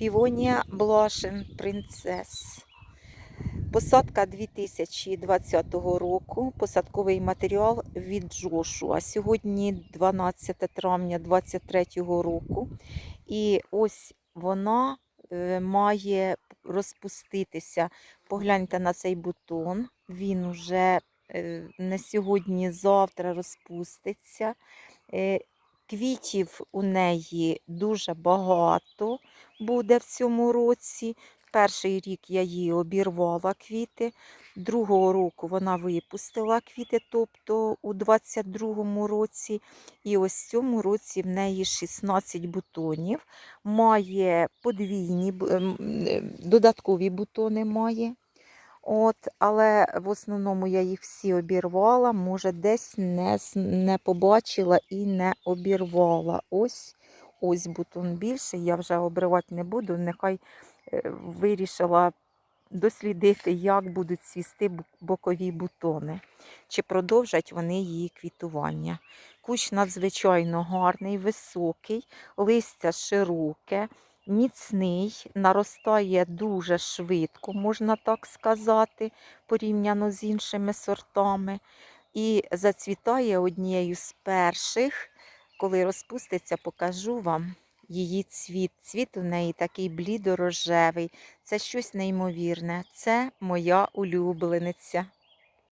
Півонія Блашин Принцес. Посадка 2020 року. Посадковий матеріал від Джошу. А сьогодні 12 травня 2023 року. І ось вона е, має розпуститися. Погляньте на цей бутон. Він уже е, не сьогодні, завтра розпуститься. Квітів у неї дуже багато буде в цьому році. Перший рік я її обірвала квіти, другого року вона випустила квіти, тобто у 22-му році. І ось в цьому році в неї 16 бутонів. Має подвійні ем, е, додаткові бутони має. От, але в основному я їх всі обірвала, може, десь не, не побачила і не обірвала. Ось ось бутон більший, я вже обривати не буду. Нехай е, вирішила дослідити, як будуть цвісти бокові бутони, чи продовжать вони її квітування. Кущ надзвичайно гарний, високий, листя широке, міцний, наростає дуже швидко, можна так сказати, порівняно з іншими сортами. І зацвітає однією з перших. Коли розпуститься, покажу вам її цвіт. Цвіт у неї такий блідорожевий. Це щось неймовірне. Це моя улюблениця.